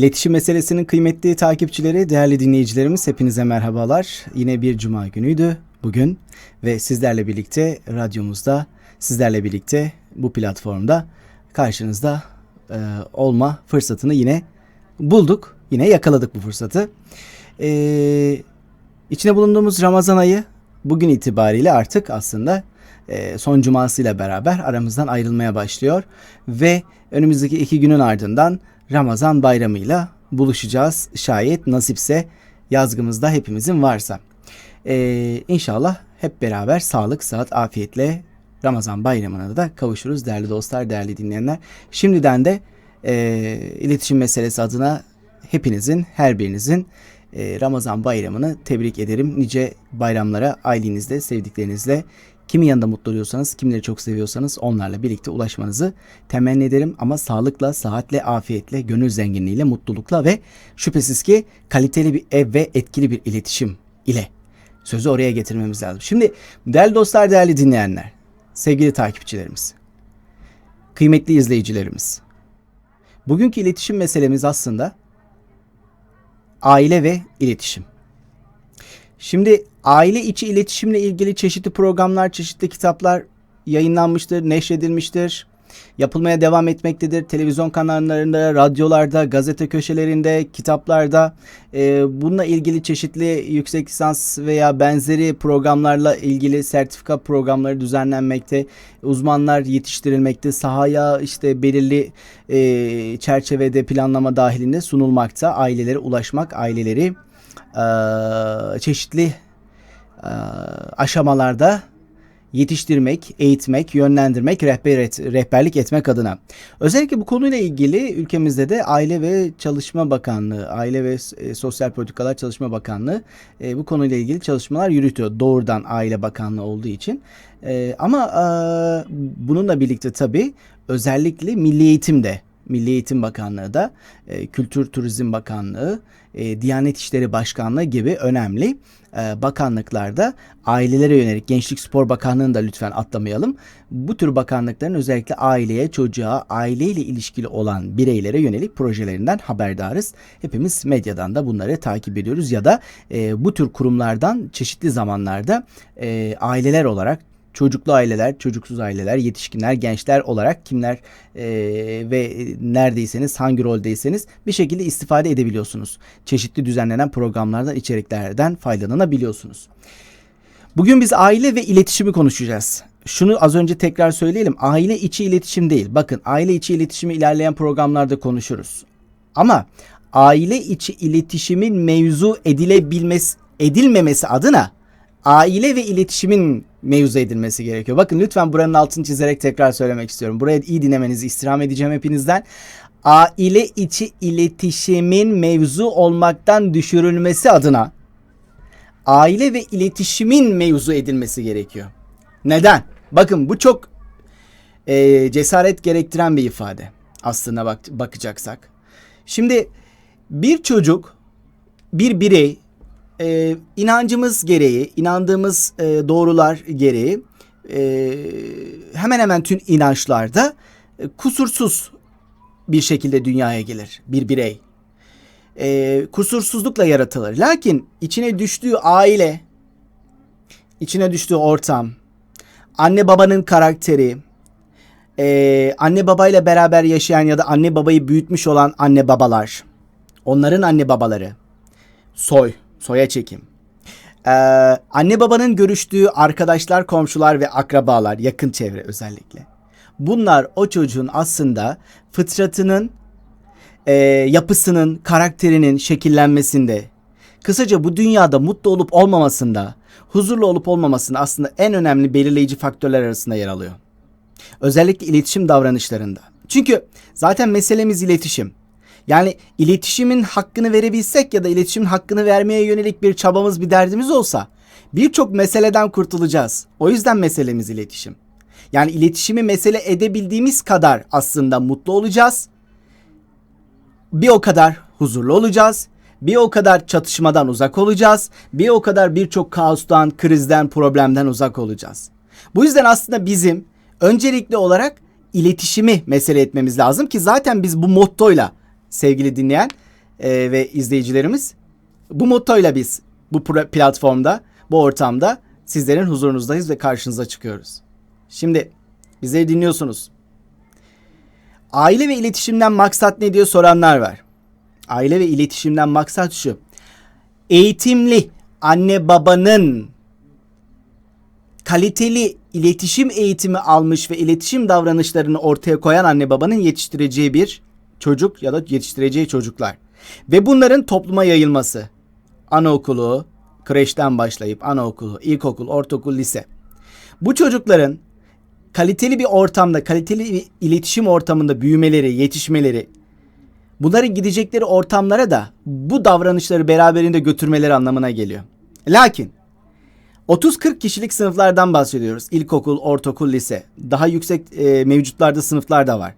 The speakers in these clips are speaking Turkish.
İletişim meselesinin kıymetli takipçileri, değerli dinleyicilerimiz hepinize merhabalar. Yine bir cuma günüydü bugün ve sizlerle birlikte radyomuzda, sizlerle birlikte bu platformda karşınızda e, olma fırsatını yine bulduk. Yine yakaladık bu fırsatı. E, içine bulunduğumuz Ramazan ayı bugün itibariyle artık aslında e, son cumasıyla beraber aramızdan ayrılmaya başlıyor ve önümüzdeki iki günün ardından Ramazan bayramıyla buluşacağız şayet nasipse yazgımızda hepimizin varsa. Ee, inşallah hep beraber sağlık, sıhhat, afiyetle Ramazan bayramına da kavuşuruz değerli dostlar, değerli dinleyenler. Şimdiden de e, iletişim meselesi adına hepinizin, her birinizin e, Ramazan bayramını tebrik ederim. Nice bayramlara ailenizle, sevdiklerinizle Kimin yanında mutlu oluyorsanız, kimleri çok seviyorsanız onlarla birlikte ulaşmanızı temenni ederim. Ama sağlıkla, sıhhatle, afiyetle, gönül zenginliğiyle, mutlulukla ve şüphesiz ki kaliteli bir ev ve etkili bir iletişim ile sözü oraya getirmemiz lazım. Şimdi değerli dostlar, değerli dinleyenler, sevgili takipçilerimiz, kıymetli izleyicilerimiz. Bugünkü iletişim meselemiz aslında aile ve iletişim. Şimdi aile içi iletişimle ilgili çeşitli programlar, çeşitli kitaplar yayınlanmıştır, neşredilmiştir. Yapılmaya devam etmektedir. Televizyon kanallarında, radyolarda, gazete köşelerinde, kitaplarda e, bununla ilgili çeşitli yüksek lisans veya benzeri programlarla ilgili sertifika programları düzenlenmekte. Uzmanlar yetiştirilmekte. Sahaya işte belirli e, çerçevede planlama dahilinde sunulmakta. Ailelere ulaşmak, aileleri e, çeşitli aşamalarda yetiştirmek, eğitmek, yönlendirmek, rehber et, rehberlik etmek adına. Özellikle bu konuyla ilgili ülkemizde de Aile ve Çalışma Bakanlığı, Aile ve e, Sosyal Politikalar Çalışma Bakanlığı e, bu konuyla ilgili çalışmalar yürütüyor. Doğrudan Aile Bakanlığı olduğu için. E, ama e, bununla birlikte tabii özellikle Milli Eğitim de Milli Eğitim Bakanlığı da e, Kültür Turizm Bakanlığı, e, Diyanet İşleri Başkanlığı gibi önemli e, bakanlıklarda ailelere yönelik Gençlik Spor Bakanlığı'nı da lütfen atlamayalım. Bu tür bakanlıkların özellikle aileye, çocuğa, aileyle ilişkili olan bireylere yönelik projelerinden haberdarız. Hepimiz medyadan da bunları takip ediyoruz ya da e, bu tür kurumlardan çeşitli zamanlarda e, aileler olarak çocuklu aileler, çocuksuz aileler, yetişkinler, gençler olarak kimler e, ve neredeyseniz, hangi roldeyseniz bir şekilde istifade edebiliyorsunuz. Çeşitli düzenlenen programlardan, içeriklerden faydalanabiliyorsunuz. Bugün biz aile ve iletişimi konuşacağız. Şunu az önce tekrar söyleyelim. Aile içi iletişim değil. Bakın aile içi iletişimi ilerleyen programlarda konuşuruz. Ama aile içi iletişimin mevzu edilebilmesi edilmemesi adına aile ve iletişimin mevzu edilmesi gerekiyor. Bakın lütfen buranın altını çizerek tekrar söylemek istiyorum. Buraya iyi dinlemenizi istirham edeceğim hepinizden. Aile içi iletişimin mevzu olmaktan düşürülmesi adına aile ve iletişimin mevzu edilmesi gerekiyor. Neden? Bakın bu çok e, cesaret gerektiren bir ifade aslında bak bakacaksak. Şimdi bir çocuk, bir birey e, inancımız gereği, inandığımız e, doğrular gereği e, hemen hemen tüm inançlarda e, kusursuz bir şekilde dünyaya gelir bir birey. E, kusursuzlukla yaratılır. Lakin içine düştüğü aile, içine düştüğü ortam, anne babanın karakteri, e, anne babayla beraber yaşayan ya da anne babayı büyütmüş olan anne babalar, onların anne babaları, soy, soya çekim. Ee, anne babanın görüştüğü arkadaşlar, komşular ve akrabalar, yakın çevre özellikle. Bunlar o çocuğun aslında fıtratının, e, yapısının, karakterinin şekillenmesinde, kısaca bu dünyada mutlu olup olmamasında, huzurlu olup olmamasında aslında en önemli belirleyici faktörler arasında yer alıyor. Özellikle iletişim davranışlarında. Çünkü zaten meselemiz iletişim. Yani iletişimin hakkını verebilsek ya da iletişimin hakkını vermeye yönelik bir çabamız, bir derdimiz olsa birçok meseleden kurtulacağız. O yüzden meselemiz iletişim. Yani iletişimi mesele edebildiğimiz kadar aslında mutlu olacağız. Bir o kadar huzurlu olacağız. Bir o kadar çatışmadan uzak olacağız. Bir o kadar birçok kaostan, krizden, problemden uzak olacağız. Bu yüzden aslında bizim öncelikli olarak iletişimi mesele etmemiz lazım ki zaten biz bu mottoyla sevgili dinleyen e, ve izleyicilerimiz. Bu mottoyla biz bu platformda, bu ortamda sizlerin huzurunuzdayız ve karşınıza çıkıyoruz. Şimdi bizleri dinliyorsunuz. Aile ve iletişimden maksat ne diye soranlar var. Aile ve iletişimden maksat şu. Eğitimli anne babanın kaliteli iletişim eğitimi almış ve iletişim davranışlarını ortaya koyan anne babanın yetiştireceği bir çocuk ya da yetiştireceği çocuklar. Ve bunların topluma yayılması. Anaokulu, kreşten başlayıp anaokulu, ilkokul, ortaokul, lise. Bu çocukların kaliteli bir ortamda, kaliteli bir iletişim ortamında büyümeleri, yetişmeleri, bunların gidecekleri ortamlara da bu davranışları beraberinde götürmeleri anlamına geliyor. Lakin 30-40 kişilik sınıflardan bahsediyoruz. İlkokul, ortaokul, lise. Daha yüksek e, mevcutlarda sınıflar da var.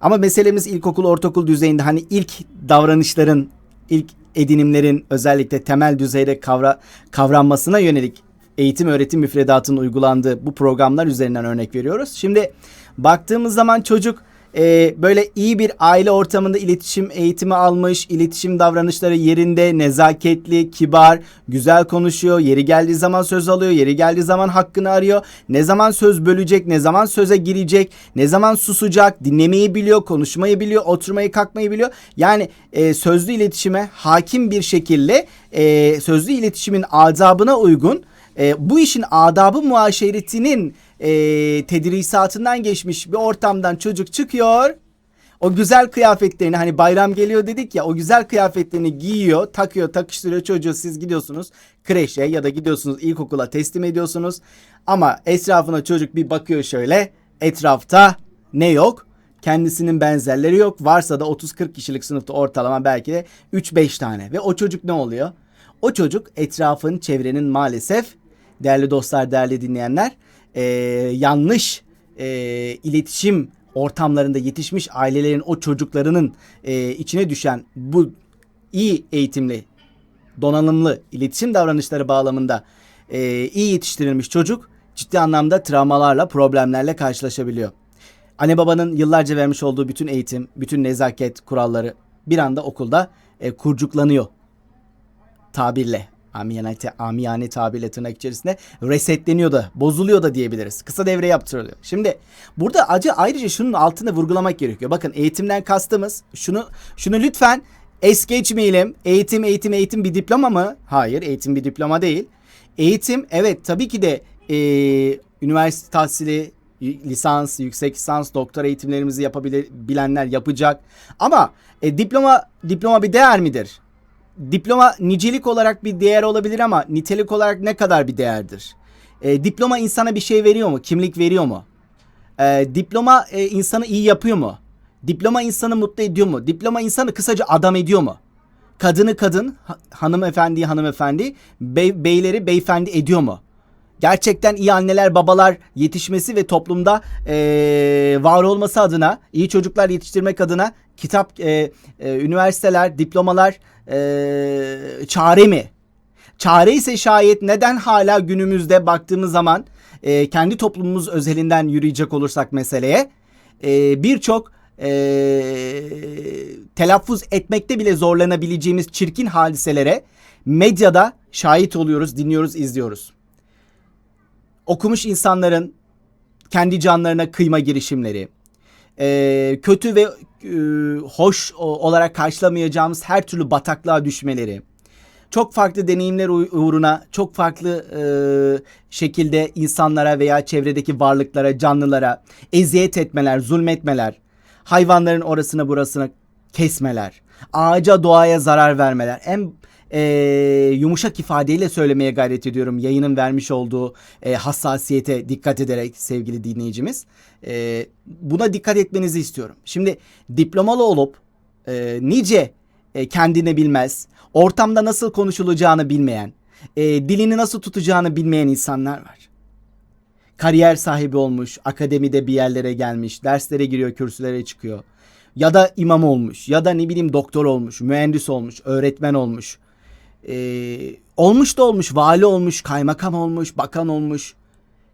Ama meselemiz ilkokul, ortaokul düzeyinde hani ilk davranışların, ilk edinimlerin özellikle temel düzeyde kavra, kavranmasına yönelik eğitim öğretim müfredatının uygulandığı bu programlar üzerinden örnek veriyoruz. Şimdi baktığımız zaman çocuk e, böyle iyi bir aile ortamında iletişim eğitimi almış, iletişim davranışları yerinde, nezaketli, kibar, güzel konuşuyor. Yeri geldiği zaman söz alıyor, yeri geldiği zaman hakkını arıyor. Ne zaman söz bölecek, ne zaman söze girecek, ne zaman susacak, dinlemeyi biliyor, konuşmayı biliyor, oturmayı kalkmayı biliyor. Yani e, sözlü iletişime hakim bir şekilde e, sözlü iletişimin adabına uygun e, bu işin adabı muaşeretinin e, tedrisatından geçmiş bir ortamdan çocuk çıkıyor. O güzel kıyafetlerini hani bayram geliyor dedik ya o güzel kıyafetlerini giyiyor, takıyor, takıştırıyor çocuğu siz gidiyorsunuz kreşe ya da gidiyorsunuz ilkokula teslim ediyorsunuz. Ama etrafına çocuk bir bakıyor şöyle etrafta ne yok? Kendisinin benzerleri yok. Varsa da 30-40 kişilik sınıfta ortalama belki de 3-5 tane. Ve o çocuk ne oluyor? O çocuk etrafın, çevrenin maalesef değerli dostlar, değerli dinleyenler e, yanlış e, iletişim ortamlarında yetişmiş ailelerin o çocuklarının e, içine düşen bu iyi eğitimli, donanımlı iletişim davranışları bağlamında e, iyi yetiştirilmiş çocuk ciddi anlamda travmalarla, problemlerle karşılaşabiliyor. Anne babanın yıllarca vermiş olduğu bütün eğitim, bütün nezaket kuralları bir anda okulda e, kurcuklanıyor tabirle amiyane, amiyane tabirle tırnak içerisinde resetleniyor da bozuluyor da diyebiliriz. Kısa devre yaptırılıyor. Şimdi burada acı ayrıca şunun altında vurgulamak gerekiyor. Bakın eğitimden kastımız şunu şunu lütfen es geçmeyelim. Eğitim eğitim eğitim bir diploma mı? Hayır eğitim bir diploma değil. Eğitim evet tabii ki de e, üniversite tahsili lisans, yüksek lisans, doktora eğitimlerimizi yapabilenler yapacak. Ama e, diploma diploma bir değer midir? Diploma nicelik olarak bir değer olabilir ama nitelik olarak ne kadar bir değerdir? E, diploma insana bir şey veriyor mu? Kimlik veriyor mu? E, diploma e, insanı iyi yapıyor mu? Diploma insanı mutlu ediyor mu? Diploma insanı kısaca adam ediyor mu? Kadını kadın, hanımefendi hanımefendi, bey, beyleri beyefendi ediyor mu? Gerçekten iyi anneler babalar yetişmesi ve toplumda e, var olması adına, iyi çocuklar yetiştirmek adına kitap, e, e, üniversiteler, diplomalar e, çare mi? Çare ise şayet neden hala günümüzde baktığımız zaman e, kendi toplumumuz özelinden yürüyecek olursak meseleye e, birçok e, telaffuz etmekte bile zorlanabileceğimiz çirkin hadiselere medyada şahit oluyoruz, dinliyoruz, izliyoruz. Okumuş insanların kendi canlarına kıyma girişimleri, e, kötü ve e, hoş olarak karşılamayacağımız her türlü bataklığa düşmeleri, çok farklı deneyimler uğruna çok farklı e, şekilde insanlara veya çevredeki varlıklara, canlılara eziyet etmeler, zulmetmeler, hayvanların orasına burasına kesmeler, ağaca doğaya zarar vermeler. En e, yumuşak ifadeyle söylemeye gayret ediyorum. Yayının vermiş olduğu e, hassasiyete dikkat ederek sevgili dinleyicimiz. E, buna dikkat etmenizi istiyorum. Şimdi diplomalı olup e, nice e, kendini bilmez, ortamda nasıl konuşulacağını bilmeyen, e, dilini nasıl tutacağını bilmeyen insanlar var. Kariyer sahibi olmuş, akademide bir yerlere gelmiş, derslere giriyor, kürsülere çıkıyor. Ya da imam olmuş, ya da ne bileyim doktor olmuş, mühendis olmuş, öğretmen olmuş. Ee, olmuş da olmuş, vali olmuş, kaymakam olmuş, bakan olmuş.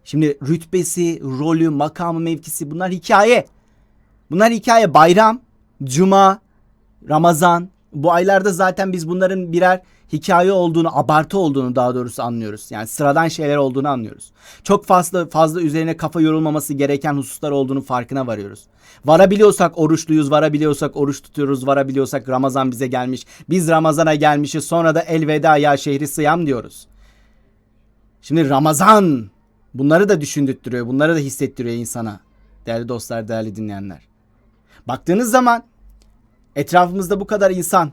Şimdi rütbesi, rolü, makamı, mevkisi bunlar hikaye. Bunlar hikaye. Bayram, cuma, Ramazan, Bu aylarda zaten biz bunların birer hikaye olduğunu, abartı olduğunu daha doğrusu anlıyoruz. Yani sıradan şeyler olduğunu anlıyoruz. Çok fazla fazla üzerine kafa yorulmaması gereken hususlar olduğunu farkına varıyoruz. Varabiliyorsak oruçluyuz, varabiliyorsak oruç tutuyoruz, varabiliyorsak Ramazan bize gelmiş. Biz Ramazan'a gelmişiz sonra da elveda ya şehri sıyam diyoruz. Şimdi Ramazan bunları da düşündürtüyor, bunları da hissettiriyor insana. Değerli dostlar, değerli dinleyenler. Baktığınız zaman etrafımızda bu kadar insan,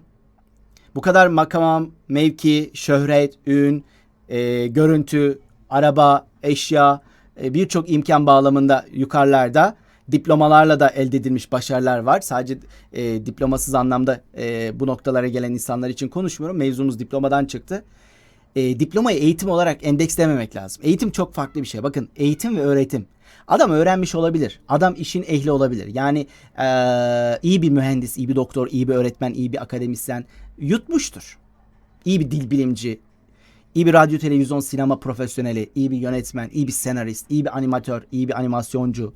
bu kadar makam, mevki, şöhret, ün, e, görüntü, araba, eşya, e, birçok imkan bağlamında yukarılarda diplomalarla da elde edilmiş başarılar var. Sadece e, diplomasız anlamda e, bu noktalara gelen insanlar için konuşmuyorum. Mevzumuz diplomadan çıktı. E, diplomayı eğitim olarak endekslememek lazım. Eğitim çok farklı bir şey. Bakın eğitim ve öğretim. Adam öğrenmiş olabilir. Adam işin ehli olabilir. Yani e, iyi bir mühendis, iyi bir doktor, iyi bir öğretmen, iyi bir akademisyen yutmuştur. İyi bir dil bilimci, iyi bir radyo, televizyon, sinema profesyoneli, iyi bir yönetmen, iyi bir senarist, iyi bir animatör, iyi bir animasyoncu,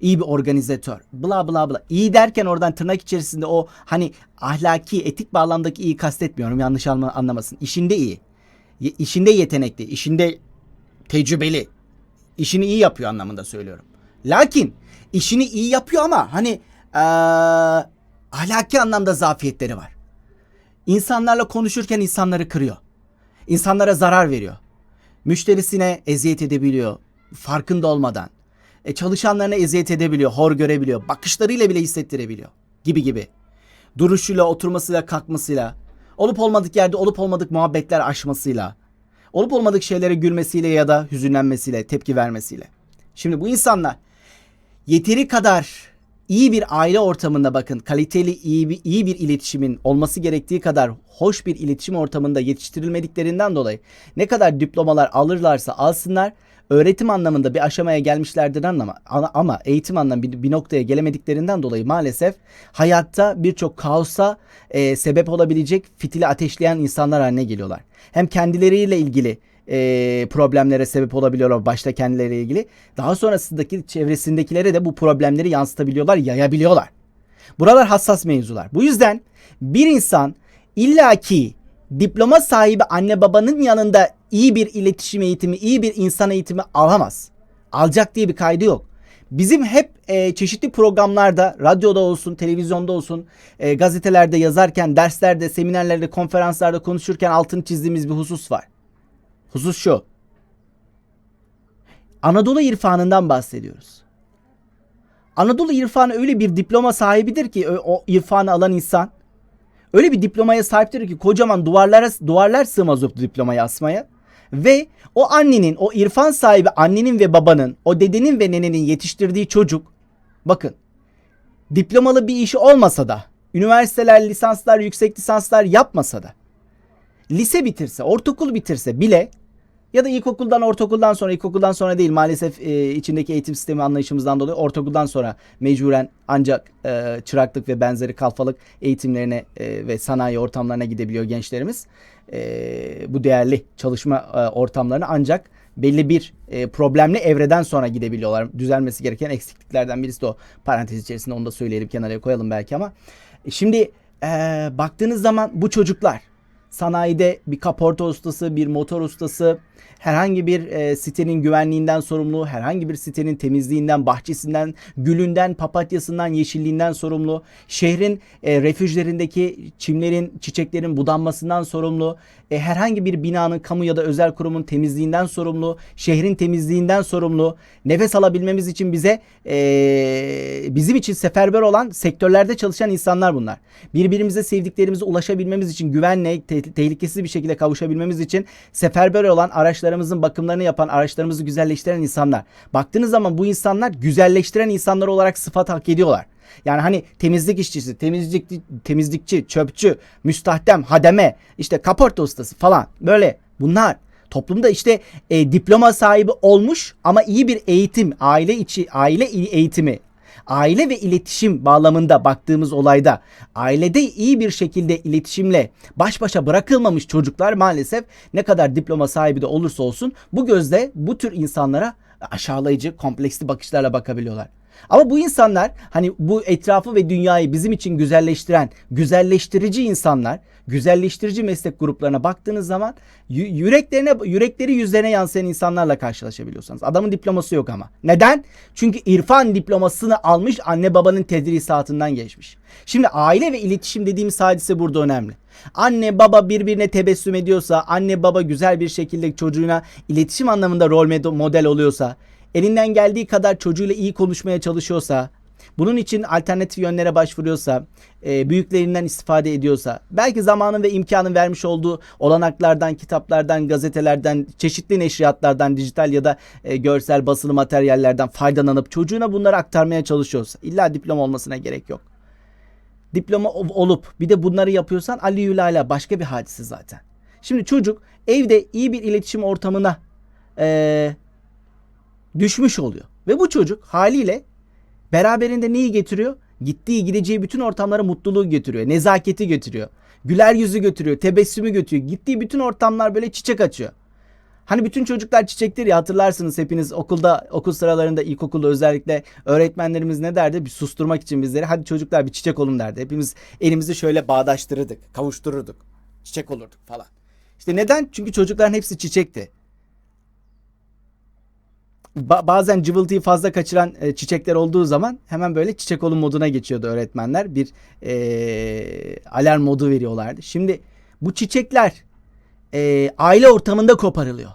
iyi bir organizatör, bla bla bla. İyi derken oradan tırnak içerisinde o hani ahlaki, etik bağlamdaki iyi kastetmiyorum. Yanlış anla- anlamasın. İşinde iyi. İşinde yetenekli, işinde tecrübeli, işini iyi yapıyor anlamında söylüyorum. Lakin işini iyi yapıyor ama hani eee, ahlaki anlamda zafiyetleri var. İnsanlarla konuşurken insanları kırıyor. İnsanlara zarar veriyor. Müşterisine eziyet edebiliyor farkında olmadan. E, çalışanlarına eziyet edebiliyor, hor görebiliyor, bakışlarıyla bile hissettirebiliyor gibi gibi. Duruşuyla, oturmasıyla, kalkmasıyla, olup olmadık yerde olup olmadık muhabbetler aşmasıyla, olup olmadık şeylere gülmesiyle ya da hüzünlenmesiyle, tepki vermesiyle. Şimdi bu insanlar yeteri kadar iyi bir aile ortamında bakın kaliteli iyi bir, iyi bir iletişimin olması gerektiği kadar hoş bir iletişim ortamında yetiştirilmediklerinden dolayı ne kadar diplomalar alırlarsa alsınlar öğretim anlamında bir aşamaya gelmişlerdir ama, ama eğitim anlamında bir, bir noktaya gelemediklerinden dolayı maalesef hayatta birçok kaosa e, sebep olabilecek fitili ateşleyen insanlar haline geliyorlar. Hem kendileriyle ilgili e, problemlere sebep olabiliyorlar başta kendileriyle ilgili. Daha sonrasındaki çevresindekilere de bu problemleri yansıtabiliyorlar, yayabiliyorlar. Buralar hassas mevzular. Bu yüzden bir insan illaki diploma sahibi anne babanın yanında iyi bir iletişim eğitimi, iyi bir insan eğitimi alamaz. Alacak diye bir kaydı yok. Bizim hep e, çeşitli programlarda, radyoda olsun, televizyonda olsun, e, gazetelerde yazarken, derslerde, seminerlerde, konferanslarda konuşurken altını çizdiğimiz bir husus var. Husus şu. Anadolu irfanından bahsediyoruz. Anadolu irfanı öyle bir diploma sahibidir ki o, o irfanı alan insan öyle bir diplomaya sahiptir ki kocaman duvarlara duvarlar sığmaz o diplomayı asmaya. Ve o annenin, o irfan sahibi annenin ve babanın, o dedenin ve nenenin yetiştirdiği çocuk bakın diplomalı bir işi olmasa da üniversiteler, lisanslar, yüksek lisanslar yapmasa da lise bitirse, ortaokul bitirse bile ya da ilkokuldan, ortaokuldan sonra, ilkokuldan sonra değil maalesef e, içindeki eğitim sistemi anlayışımızdan dolayı ortaokuldan sonra mecburen ancak e, çıraklık ve benzeri kalfalık eğitimlerine e, ve sanayi ortamlarına gidebiliyor gençlerimiz. E, bu değerli çalışma e, ortamlarına ancak belli bir e, problemli evreden sonra gidebiliyorlar. Düzelmesi gereken eksikliklerden birisi de o. Parantez içerisinde onu da söyleyelim kenara koyalım belki ama. E, şimdi e, baktığınız zaman bu çocuklar sanayide bir kaporta ustası, bir motor ustası, herhangi bir e, sitenin güvenliğinden sorumlu, herhangi bir sitenin temizliğinden, bahçesinden, gülünden, papatyasından, yeşilliğinden sorumlu, şehrin e, refüjlerindeki çimlerin, çiçeklerin budanmasından sorumlu, e, herhangi bir binanın, kamu ya da özel kurumun temizliğinden sorumlu, şehrin temizliğinden sorumlu, nefes alabilmemiz için bize e, bizim için seferber olan sektörlerde çalışan insanlar bunlar. Birbirimize sevdiklerimize ulaşabilmemiz için güvenle, te- tehlikesiz bir şekilde kavuşabilmemiz için seferber olan araçlarımızın bakımlarını yapan, araçlarımızı güzelleştiren insanlar. Baktığınız zaman bu insanlar güzelleştiren insanlar olarak sıfat hak ediyorlar. Yani hani temizlik işçisi, temizlik temizlikçi, çöpçü, müstahdem, hademe, işte kaporta ustası falan böyle bunlar toplumda işte e, diploma sahibi olmuş ama iyi bir eğitim, aile içi aile eğitimi, aile ve iletişim bağlamında baktığımız olayda ailede iyi bir şekilde iletişimle baş başa bırakılmamış çocuklar maalesef ne kadar diploma sahibi de olursa olsun bu gözle bu tür insanlara aşağılayıcı, kompleksli bakışlarla bakabiliyorlar. Ama bu insanlar hani bu etrafı ve dünyayı bizim için güzelleştiren, güzelleştirici insanlar, güzelleştirici meslek gruplarına baktığınız zaman yü- yüreklerine yürekleri yüzlerine yansıyan insanlarla karşılaşabiliyorsunuz. Adamın diploması yok ama. Neden? Çünkü irfan diplomasını almış, anne babanın tedrisatından geçmiş. Şimdi aile ve iletişim dediğimiz hadise burada önemli. Anne baba birbirine tebessüm ediyorsa, anne baba güzel bir şekilde çocuğuna iletişim anlamında rol mod- model oluyorsa, elinden geldiği kadar çocuğuyla iyi konuşmaya çalışıyorsa, bunun için alternatif yönlere başvuruyorsa, e, büyüklerinden istifade ediyorsa, belki zamanın ve imkanın vermiş olduğu olanaklardan, kitaplardan, gazetelerden, çeşitli neşriyatlardan, dijital ya da e, görsel basılı materyallerden faydalanıp çocuğuna bunları aktarmaya çalışıyorsa, illa diploma olmasına gerek yok. Diploma ol- olup bir de bunları yapıyorsan Ali Yülala başka bir hadise zaten. Şimdi çocuk evde iyi bir iletişim ortamına e, düşmüş oluyor. Ve bu çocuk haliyle beraberinde neyi getiriyor? Gittiği gideceği bütün ortamlara mutluluğu getiriyor. Nezaketi getiriyor. Güler yüzü götürüyor. Tebessümü götürüyor. Gittiği bütün ortamlar böyle çiçek açıyor. Hani bütün çocuklar çiçektir ya hatırlarsınız hepiniz okulda okul sıralarında ilkokulda özellikle öğretmenlerimiz ne derdi? Bir susturmak için bizleri hadi çocuklar bir çiçek olun derdi. Hepimiz elimizi şöyle bağdaştırırdık, kavuştururduk. Çiçek olurduk falan. İşte neden? Çünkü çocukların hepsi çiçekti. Ba- bazen cıvıltıyı fazla kaçıran e, çiçekler olduğu zaman hemen böyle çiçek olun moduna geçiyordu öğretmenler. Bir e, alarm modu veriyorlardı. Şimdi bu çiçekler e, aile ortamında koparılıyor.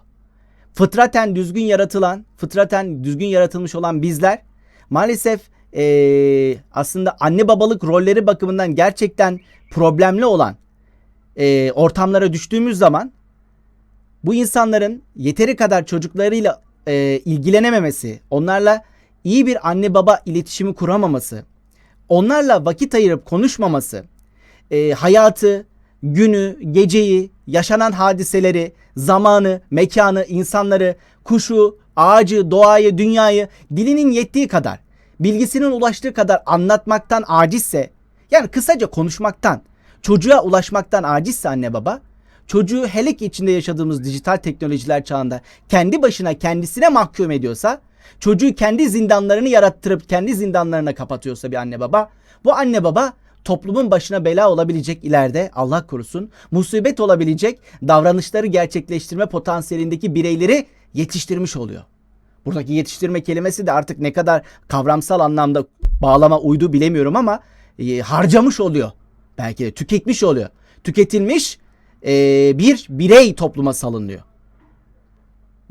Fıtraten düzgün yaratılan, fıtraten düzgün yaratılmış olan bizler maalesef e, aslında anne babalık rolleri bakımından gerçekten problemli olan e, ortamlara düştüğümüz zaman bu insanların yeteri kadar çocuklarıyla e, ilgilenememesi, onlarla iyi bir anne baba iletişimi kuramaması, onlarla vakit ayırıp konuşmaması, e, hayatı, günü, geceyi, yaşanan hadiseleri, zamanı, mekanı, insanları, kuşu, ağacı, doğayı, dünyayı dilinin yettiği kadar, bilgisinin ulaştığı kadar anlatmaktan acizse, yani kısaca konuşmaktan, çocuğa ulaşmaktan acizse anne baba, çocuğu hele ki içinde yaşadığımız dijital teknolojiler çağında kendi başına kendisine mahkum ediyorsa, çocuğu kendi zindanlarını yarattırıp kendi zindanlarına kapatıyorsa bir anne baba, bu anne baba toplumun başına bela olabilecek ileride Allah korusun musibet olabilecek davranışları gerçekleştirme potansiyelindeki bireyleri yetiştirmiş oluyor. Buradaki yetiştirme kelimesi de artık ne kadar kavramsal anlamda bağlama uydu bilemiyorum ama e, harcamış oluyor. Belki de tüketmiş oluyor. Tüketilmiş e, bir birey topluma salınıyor.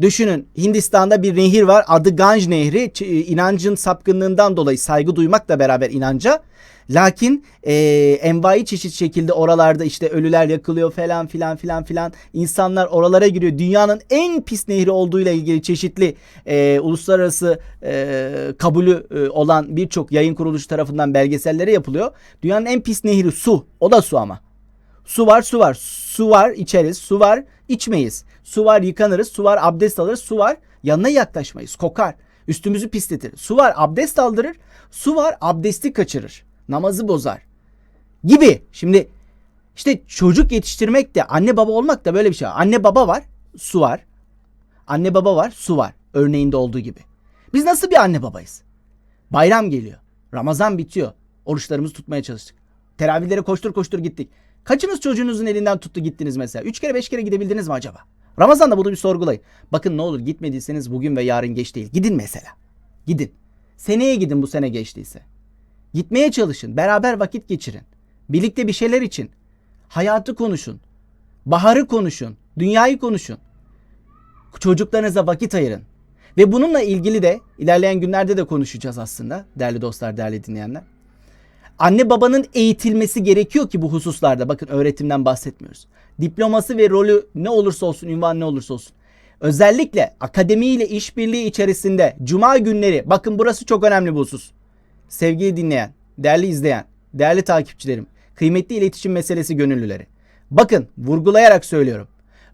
Düşünün Hindistan'da bir nehir var. Adı Ganj Nehri. Ç- inancın sapkınlığından dolayı saygı duymakla beraber inanca. Lakin e, envai çeşit şekilde oralarda işte ölüler yakılıyor falan filan filan filan. İnsanlar oralara giriyor. Dünyanın en pis nehri olduğuyla ilgili çeşitli e, uluslararası e, kabulü e, olan birçok yayın kuruluşu tarafından belgeselleri yapılıyor. Dünyanın en pis nehri su. O da su ama Su var su var. Su var içeriz. Su var içmeyiz. Su var yıkanırız. Su var abdest alırız. Su var yanına yaklaşmayız. Kokar. Üstümüzü pisletir. Su var abdest aldırır. Su var abdesti kaçırır. Namazı bozar. Gibi. Şimdi işte çocuk yetiştirmek de anne baba olmak da böyle bir şey. Anne baba var. Su var. Anne baba var. Su var. Örneğinde olduğu gibi. Biz nasıl bir anne babayız? Bayram geliyor. Ramazan bitiyor. Oruçlarımızı tutmaya çalıştık. Teravihlere koştur koştur gittik. Kaçınız çocuğunuzun elinden tuttu gittiniz mesela? Üç kere beş kere gidebildiniz mi acaba? Ramazan'da bunu bir sorgulayın. Bakın ne olur gitmediyseniz bugün ve yarın geç değil. Gidin mesela. Gidin. Seneye gidin bu sene geçtiyse. Gitmeye çalışın. Beraber vakit geçirin. Birlikte bir şeyler için. Hayatı konuşun. Baharı konuşun. Dünyayı konuşun. Çocuklarınıza vakit ayırın. Ve bununla ilgili de ilerleyen günlerde de konuşacağız aslında değerli dostlar, değerli dinleyenler. Anne babanın eğitilmesi gerekiyor ki bu hususlarda. Bakın öğretimden bahsetmiyoruz. Diploması ve rolü ne olursa olsun, ünvan ne olursa olsun. Özellikle akademiyle işbirliği içerisinde cuma günleri bakın burası çok önemli bu husus. Sevgili dinleyen, değerli izleyen, değerli takipçilerim, kıymetli iletişim meselesi gönüllüleri. Bakın vurgulayarak söylüyorum.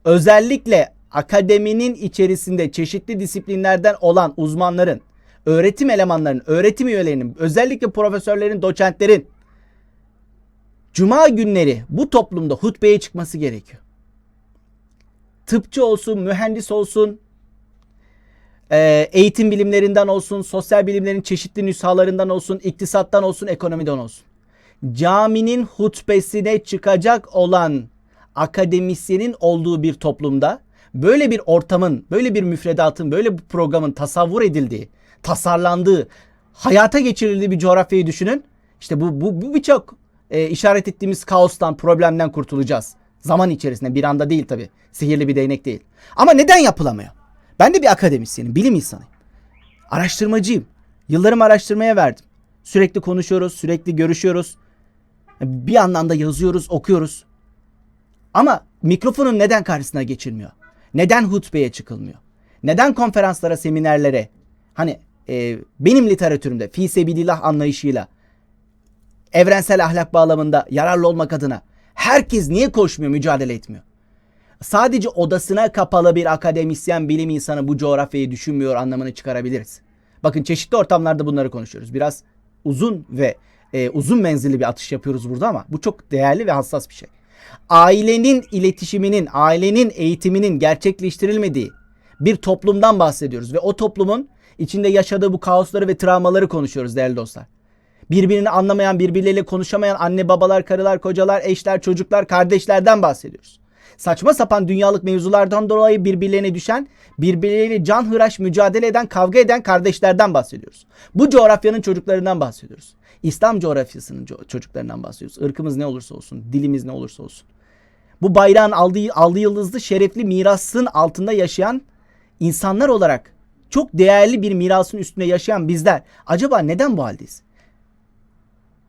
Özellikle akademinin içerisinde çeşitli disiplinlerden olan uzmanların, öğretim elemanlarının, öğretim üyelerinin, özellikle profesörlerin, doçentlerin cuma günleri bu toplumda hutbeye çıkması gerekiyor. Tıpçı olsun, mühendis olsun, Ee, eğitim bilimlerinden olsun, sosyal bilimlerin çeşitli nüshalarından olsun, iktisattan olsun, ekonomiden olsun. Caminin hutbesine çıkacak olan akademisyenin olduğu bir toplumda böyle bir ortamın, böyle bir müfredatın, böyle bir programın tasavvur edildiği, tasarlandığı, hayata geçirildiği bir coğrafyayı düşünün. İşte bu, bu, bu birçok e, işaret ettiğimiz kaostan, problemden kurtulacağız. Zaman içerisinde bir anda değil tabii. Sihirli bir değnek değil. Ama neden yapılamıyor? Ben de bir akademisyenim, bilim insanıyım. Araştırmacıyım. Yıllarımı araştırmaya verdim. Sürekli konuşuyoruz, sürekli görüşüyoruz. Bir yandan da yazıyoruz, okuyoruz. Ama mikrofonun neden karşısına geçilmiyor? Neden hutbeye çıkılmıyor? Neden konferanslara, seminerlere hani e, benim literatürümde fi sebilillah anlayışıyla evrensel ahlak bağlamında yararlı olmak adına herkes niye koşmuyor, mücadele etmiyor? Sadece odasına kapalı bir akademisyen, bilim insanı bu coğrafyayı düşünmüyor anlamını çıkarabiliriz. Bakın çeşitli ortamlarda bunları konuşuyoruz. Biraz uzun ve e, uzun menzilli bir atış yapıyoruz burada ama bu çok değerli ve hassas bir şey. Ailenin iletişiminin, ailenin eğitiminin gerçekleştirilmediği bir toplumdan bahsediyoruz ve o toplumun içinde yaşadığı bu kaosları ve travmaları konuşuyoruz değerli dostlar. Birbirini anlamayan, birbirleriyle konuşamayan anne babalar, karılar, kocalar, eşler, çocuklar, kardeşlerden bahsediyoruz. Saçma sapan dünyalık mevzulardan dolayı birbirlerine düşen, birbirleriyle can hıraş mücadele eden, kavga eden kardeşlerden bahsediyoruz. Bu coğrafyanın çocuklarından bahsediyoruz. İslam coğrafyasının co- çocuklarından bahsediyoruz. Irkımız ne olursa olsun, dilimiz ne olursa olsun. Bu bayrağın aldığı, aldığı yıldızlı şerefli mirasın altında yaşayan insanlar olarak çok değerli bir mirasın üstünde yaşayan bizler acaba neden bu haldeyiz?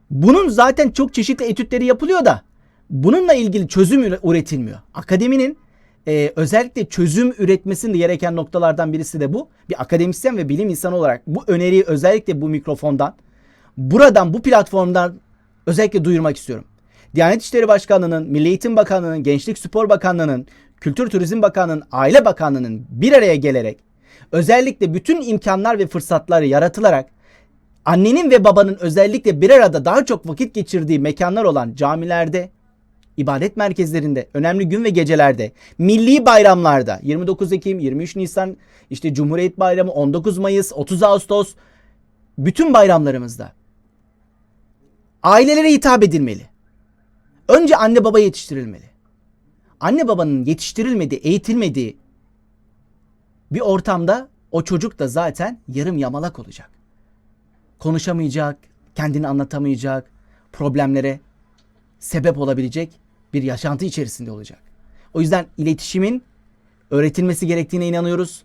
Bunun zaten çok çeşitli etütleri yapılıyor da bununla ilgili çözüm üre- üretilmiyor. Akademinin e, özellikle çözüm üretmesinin gereken noktalardan birisi de bu. Bir akademisyen ve bilim insanı olarak bu öneriyi özellikle bu mikrofondan, buradan, bu platformdan özellikle duyurmak istiyorum. Diyanet İşleri Başkanlığı'nın, Milli Eğitim Bakanlığı'nın, Gençlik Spor Bakanlığı'nın, Kültür Turizm Bakanlığı'nın, Aile Bakanlığı'nın bir araya gelerek özellikle bütün imkanlar ve fırsatları yaratılarak annenin ve babanın özellikle bir arada daha çok vakit geçirdiği mekanlar olan camilerde, ibadet merkezlerinde, önemli gün ve gecelerde, milli bayramlarda 29 Ekim, 23 Nisan, işte Cumhuriyet Bayramı, 19 Mayıs, 30 Ağustos bütün bayramlarımızda ailelere hitap edilmeli. Önce anne baba yetiştirilmeli. Anne babanın yetiştirilmediği, eğitilmediği bir ortamda o çocuk da zaten yarım yamalak olacak. Konuşamayacak, kendini anlatamayacak, problemlere sebep olabilecek bir yaşantı içerisinde olacak. O yüzden iletişimin öğretilmesi gerektiğine inanıyoruz.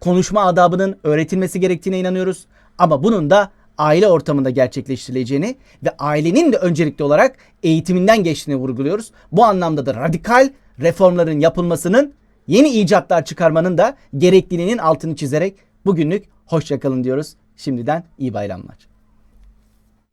Konuşma adabının öğretilmesi gerektiğine inanıyoruz. Ama bunun da aile ortamında gerçekleştirileceğini ve ailenin de öncelikli olarak eğitiminden geçtiğini vurguluyoruz. Bu anlamda da radikal reformların yapılmasının, yeni icatlar çıkarmanın da gerekliliğinin altını çizerek bugünlük hoşçakalın diyoruz. Şimdiden iyi bayramlar.